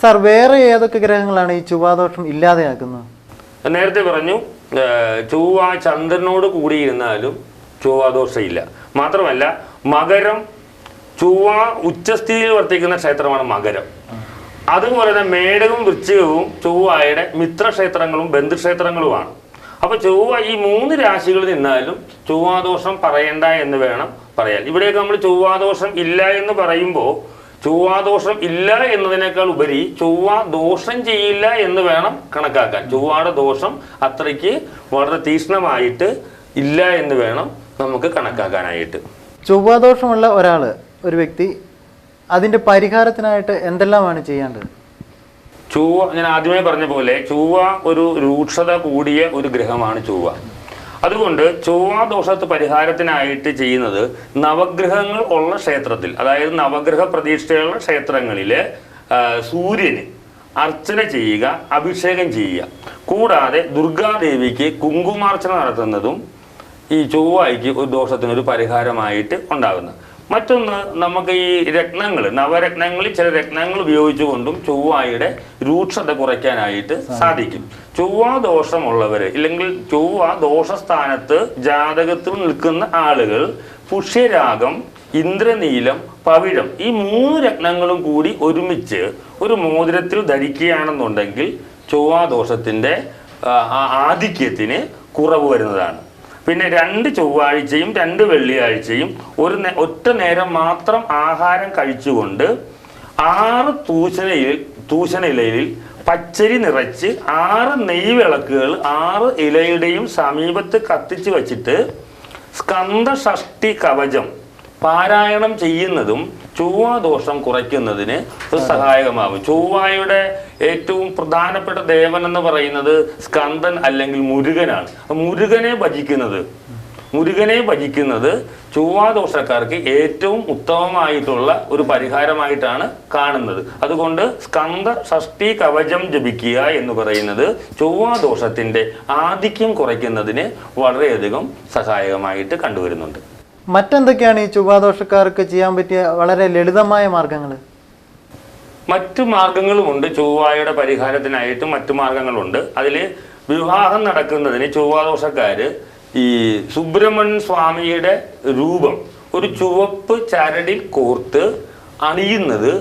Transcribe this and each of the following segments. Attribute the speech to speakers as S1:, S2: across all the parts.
S1: Sir വേറെ ഏതൊക്കെ ഗ്രഹങ്ങളാണ് ഈ ചൊവ്വാദോഷം ഇല്ലാതെയാക്കുന്നത്?
S2: നേരത്തെ പറഞ്ഞു ചൊവ്വ ചന്ദ്രനോട് കൂടിയിരുന്നാലും ചൊവ്വാദോഷമില്ല മാത്രമല്ല മകരം ചൊവ്വ ഉച്ചസ്ഥിതിയിൽ വർത്തിക്കുന്ന ക്ഷേത്രമാണ് മകരം. അതുപോലെ തന്നെ മേടകവും വൃശ്ചികവും ചൊവ്വയുടെ മിത്രക്ഷേത്രങ്ങളും ബന്ധുക്ഷേത്രങ്ങളുമാണ്. അപ്പൊ ചൊവ്വ ഈ മൂന്ന് രാശികളിൽ നിന്നാലും ചൊവ്വാദോഷം പറയണ്ട എന്ന് വേണം പറയാൻ. ഇവിടെയൊക്കെ നമ്മൾ ചൊവ്വാദോഷം ഇല്ല എന്ന് പറയുമ്പോൾ ചൊവ്വാദോഷം ഇല്ല എന്നതിനേക്കാൾ ഉപരി ചൊവ്വ ദോഷം ചെയ്യില്ല എന്ന് വേണം കണക്കാക്കാൻ. ചൊവ്വയുടെ ദോഷം അത്രയ്ക്ക് വളരെ തീക്ഷ്ണമായിട്ട് ഇല്ല എന്ന് വേണം നമുക്ക് കണക്കാക്കാനായിട്ട്.
S1: ചൊവ്വാദോഷമുള്ള ഒരാൾ ഒരു വ്യക്തി അതിന്റെ പരിഹാരത്തിനായിട്ട് എന്തെല്ലാമാണ് ചെയ്യേണ്ടത്?
S2: ചൊവ്വ ഞാൻ ആദ്യമേ പറഞ്ഞ പോലെ ചൊവ്വ ഒരു രൂക്ഷത കൂടിയ ഒരു ഗ്രഹമാണ് ചൊവ്വ. അതുകൊണ്ട് ചൊവ്വാദോഷത്ത് പരിഹാരത്തിനായിട്ട് ചെയ്യുന്നത് നവഗ്രഹങ്ങൾ ഉള്ള ക്ഷേത്രത്തിൽ അതായത് നവഗ്രഹ പ്രതീക്ഷയുള്ള ക്ഷേത്രങ്ങളിൽ സൂര്യന് അർച്ചന ചെയ്യുക അഭിഷേകം ചെയ്യുക. കൂടാതെ ദുർഗാദേവിക്ക് കുങ്കുമാർച്ചന നടത്തുന്നതും ഈ ചൊവ്വായിക്ക് ഒരു ദോഷത്തിനൊരു പരിഹാരമായിട്ട് ഉണ്ടാകുന്നത് മറ്റൊന്ന് നമുക്ക് ഈ രത്നങ്ങൾ നവരത്നങ്ങളിൽ ചില രത്നങ്ങൾ ഉപയോഗിച്ചുകൊണ്ടും ചൊവ്വായുടെ രൂക്ഷത കുറയ്ക്കാനായിട്ട് സാധിക്കും. ചൊവ്വ ദോഷമുള്ളവർ ഇല്ലെങ്കിൽ ചൊവ്വ ദോഷസ്ഥാനത്ത് ജാതകത്തിൽ നിൽക്കുന്ന ആളുകൾ പുഷ്യരാഗം ഇന്ദ്രനീലം പവിഴം ഈ മൂന്ന് രത്നങ്ങളും കൂടി ഒരുമിച്ച് ഒരു മോതിരത്തിൽ ധരിക്കുകയാണെന്നുണ്ടെങ്കിൽ ചൊവ്വാദോഷത്തിന്റെ ആധിക്യത്തിന് കുറവ് വരുന്നതാണ്. പിന്നെ രണ്ട് ചൊവ്വാഴ്ചയും രണ്ട് വെള്ളിയാഴ്ചയും ഒരു ഒറ്റ നേരം മാത്രം ആഹാരം കഴിച്ചുകൊണ്ട് ആറ് തൂശനയിൽ തൂശന ഇലയിൽ പച്ചരി നിറച്ച് ആറ് നെയ് വിളക്കുകൾ ആറ് ഇലയുടെയും സമീപത്ത് കത്തിച്ച് വച്ചിട്ട് സ്കന്ദ ഷഷ്ടി കവചം പാരായണം ചെയ്യുന്നതും ചൊവ്വാദോഷം കുറയ്ക്കുന്നതിന് ഇത് സഹായകമാകും. ചൊവ്വായുടെ ഏറ്റവും പ്രധാനപ്പെട്ട ദേവൻ എന്ന് പറയുന്നത് സ്കന്ദൻ അല്ലെങ്കിൽ മുരുകനാണ്. മുരുകനെ ഭജിക്കുന്നത് മുരുകനെ ഭജിക്കുന്നത് ചൊവ്വാദോഷക്കാർക്ക് ഏറ്റവും ഉത്തമമായിട്ടുള്ള ഒരു പരിഹാരമായിട്ടാണ് കാണുന്നത്. അതുകൊണ്ട് സ്കന്ദ ഷഷ്ടി കവചം ജപിക്കുക എന്ന് പറയുന്നത് ചൊവ്വാദോഷത്തിന്റെ ആധിക്യം കുറയ്ക്കുന്നതിന് വളരെയധികം സഹായകമായിട്ട് കണ്ടുവരുന്നുണ്ട്.
S1: മറ്റെന്തൊക്കെയാണ് ഈ ചൊവ്വാദോഷക്കാർക്ക് ചെയ്യാൻ പറ്റിയ വളരെ ലളിതമായ മാർഗങ്ങൾ
S2: മറ്റു മാർഗങ്ങളുമുണ്ട് ചൊവ്വായുടെ പരിഹാരത്തിനായിട്ട് മറ്റു മാർഗങ്ങളുണ്ട്. അതിൽ വിവാഹം നടക്കുന്നതിന് ചൊവ്വാദോഷക്കാർ ഈ സുബ്രഹ്മണ്യൻ സ്വാമിയുടെ രൂപം ഒരു ചുവപ്പ് ചരടിൽ കോർത്ത് അണിയുന്നത്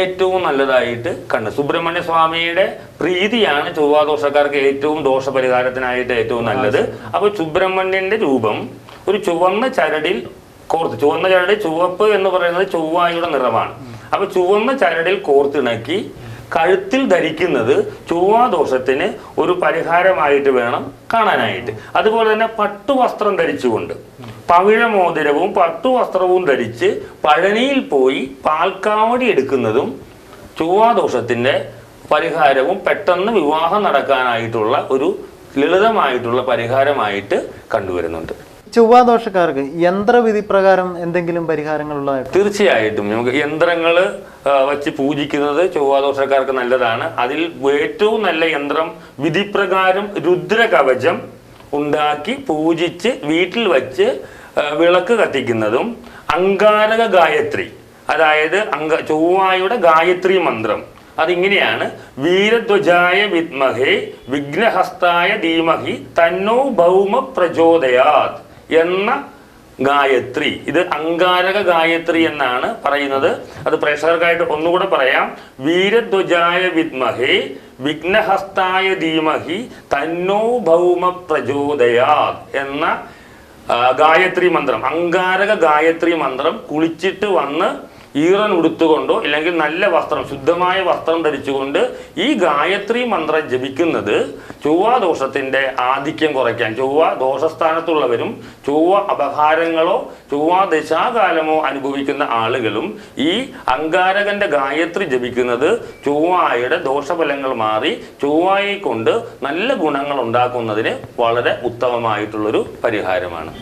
S2: ഏറ്റവും നല്ലതായിട്ട് കണ്ട്. സുബ്രഹ്മണ്യ സ്വാമിയുടെ പ്രീതിയാണ് ചൊവ്വാദോഷക്കാർക്ക് ഏറ്റവും ദോഷപരിഹാരത്തിനായിട്ട് ഏറ്റവും നല്ലത്. അപ്പോൾ സുബ്രഹ്മണ്യന്റെ രൂപം ഒരു ചുവന്ന ചരടിൽ കോർത്ത് ചുവന്ന ചരടിൽ ചുവപ്പ് എന്ന് പറയുന്നത് ചൊവ്വായുടെ നിറമാണ്. അപ്പൊ ചുവന്ന ചരടിൽ കോർത്തിണക്കി കഴുത്തിൽ ധരിക്കുന്നത് ചൊവ്വാദോഷത്തിന് ഒരു പരിഹാരമായിട്ട് വേണം കാണാനായിട്ട്. അതുപോലെ തന്നെ പട്ടുവസ്ത്രം ധരിച്ചുകൊണ്ട് പവിഴമോതിരവും പട്ടുവസ്ത്രവും ധരിച്ച് പഴനിയിൽ പോയി പാൽക്കാവടി എടുക്കുന്നതും ചൊവ്വാദോഷത്തിന്റെ പരിഹാരവും പെട്ടെന്ന് വിവാഹം നടക്കാനായിട്ടുള്ള ഒരു ലളിതമായിട്ടുള്ള പരിഹാരമായിട്ട് കണ്ടുവരുന്നുണ്ട്.
S1: ചൊവ്വാദോഷക്കാർക്ക് യന്ത്രവിധി പ്രകാരം എന്തെങ്കിലും പരിഹാരങ്ങളുള്ളതായിട്ട്?
S2: തീർച്ചയായിട്ടും. നമുക്ക് യന്ത്രങ്ങൾ വച്ച് പൂജിക്കുന്നത് ചൊവ്വാദോഷക്കാർക്ക് നല്ലതാണ്. അതിൽ ഏറ്റവും നല്ല യന്ത്രം വിധിപ്രകാരം രുദ്രകവചം ഉണ്ടാക്കി പൂജിച്ച് വീട്ടിൽ വച്ച് വിളക്ക് കത്തിക്കുന്നതും അങ്കാരക ഗായത്രി അതായത് അങ്ക ചൊവ്വായുടെ ഗായത്രി മന്ത്രം. അതിങ്ങനെയാണ് വീരധ്വജായ വിദ്മഹേ വിഘ്നഹസ്തായ ധീമഹി തന്നോ ഭൗമ പ്രചോദയാത് എന്ന ഗായത്രി. ഇത് അങ്കാരക ഗായത്രി എന്നാണ് പറയുന്നത്. അത് പ്രേക്ഷകർക്കായിട്ട് ഒന്നുകൂടെ പറയാം. വീരധ്വജായ വിദ്മഹേ വിഘ്നഹസ്തായ ധീമഹി തന്നോ ഭൗമ പ്രചോദയാ എന്ന ഗായത്രി മന്ത്രം. അങ്കാരക ഗായത്രി മന്ത്രം കുളിച്ചിട്ട് വന്ന് ഈറൻ ഉടുത്തുകൊണ്ടോ അല്ലെങ്കിൽ നല്ല വസ്ത്രം ശുദ്ധമായ വസ്ത്രം ധരിച്ചുകൊണ്ട് ഈ ഗായത്രി മന്ത്രം ജപിക്കുന്നത് ചൊവ്വ ദോഷത്തിന്റെ ആധിക്യം കുറയ്ക്കാൻ ചൊവ്വ ദോഷസ്ഥാനത്തുള്ളവരും ചൊവ്വ അപഹാരങ്ങളോ ചൊവ്വ ദശാകാലമോ അനുഭവിക്കുന്ന ആളുകളും ഈ അങ്കാരകന്റെ ഗായത്രി ജപിക്കുന്നത് ചൊവ്വായുടെ ദോഷഫലങ്ങൾ മാറി ചൊവ്വായെ കൊണ്ട് നല്ല ഗുണങ്ങൾ ഉണ്ടാക്കുന്നതിന് വളരെ ഉത്തമമായിട്ടുള്ളൊരു പരിഹാരമാണ്.